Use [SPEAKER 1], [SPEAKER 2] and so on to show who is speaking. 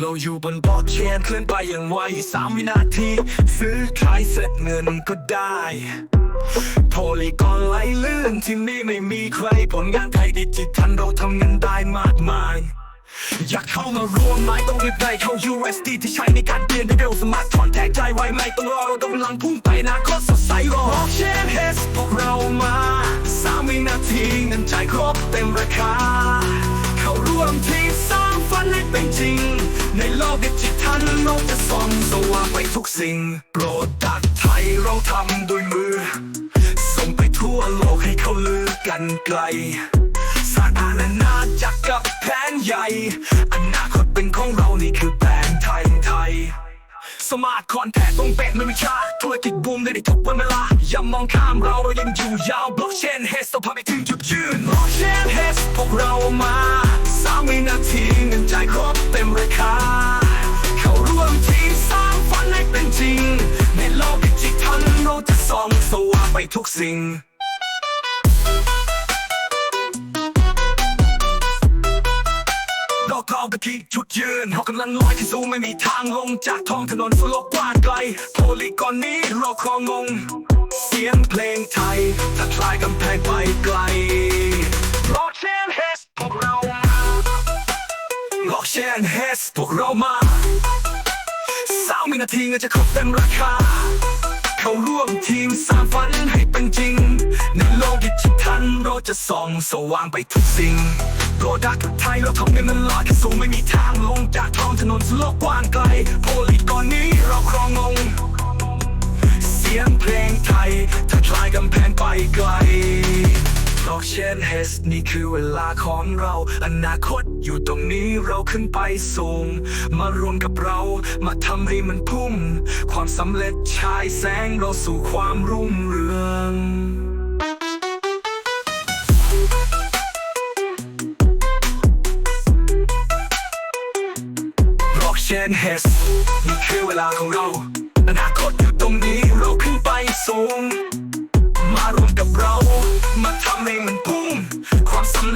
[SPEAKER 1] เราอยู่บนบล็อกเชนเคลื่อนไปอย่างไวสามวินาที ซื้อขายเสร็จเงินก็ได้โพลีกอนไหลลื่นที่นี่ไม่มีใครผลงานไทยดิจิทัลเราทำเงินได้มากมาย อยากเข้ามารวมไหมต้องรีบได้เข้า USD ที่ใช้ในการเปลี่ยนได้เร็วสมาร์ทฟอนแทกใจไวไม่ต้องรอเรากำลังพุ่งไปนาคตสดใสรอบล็อกเชนเฮสพวกเรามา ทีเงินจ่ายครบเต็มราคา เข้าร่วมทีสร้างฝันให้เป็นจริง ในโลกดิจิทัลโลกจะส่องสว่างไปทุกสิ่ง โปรดักไทยเราทำด้วยมือ ส่งไปทั่วโลกให้เขาลือกันไกลสร้างอาณาจักรกับแผนใหญ่อนาคตเป็นของเรานี่คือแผนไทยไทยสมาร์ทคอนแทคต้องเป็นไม่มีช้าธุรกิจบูมได้ทุกวันเวลา อย่ามองข้ามเราเรายังอยู่ยาวบล็อกเชนเฮสต้องพาไปถึงจุดยืนบล็อกเชนเฮสพวกเรามาสามวินาทีเงินจ่ายครบเต็มราคา เข้าร่วมทีมสร้างฝันให้เป็นจริง ในโลกดิจิทัลเราจะส่องสว่างไปทุกสิ่งดอกทองกะทิจุดยืนเรากำลังลอยขึ้นสู่ไม่มีทางลง จากท้องถนนสู่โลกกว้างไกลโพลีกอนนี้เราครองง งเสียงเพลงไทยถ้าคลายกำแพงไปไกลล็อกเชนเฮสพวกเรามาล็อกเชนเฮสพวกเรามาสามวินาทีเงินจะครบเต็มราคา เข้าร่วมทีมสร้างฝันให้เป็นจริง ในโลกดิจิทัลเราจะส่องสว่างไปทุกสิ่งโปรดักต์ไทยเราทำเงินมันลอยขึ้นสูงไม่มีทางลงจากท้องถนนสู่โลกกว้างไกลโพลีกอนนี้ ไกลดอกเชนเฮสนี่คือเวลาของเรา อนาคตอยู่ตรงนี้เราขึ้นไปสูง มารวมกับเรามาทำให้มันพุ่ง ความสำเร็จฉายแสงเราสู่ความรุ่งเรืองบล็อกเชนเฮสนี่คือเวลาของเรา อนาคตอยู่ตรงนี้เราขึ้นไปสูง กับเรา มาทำให้มันพุ่งความสำเร็จ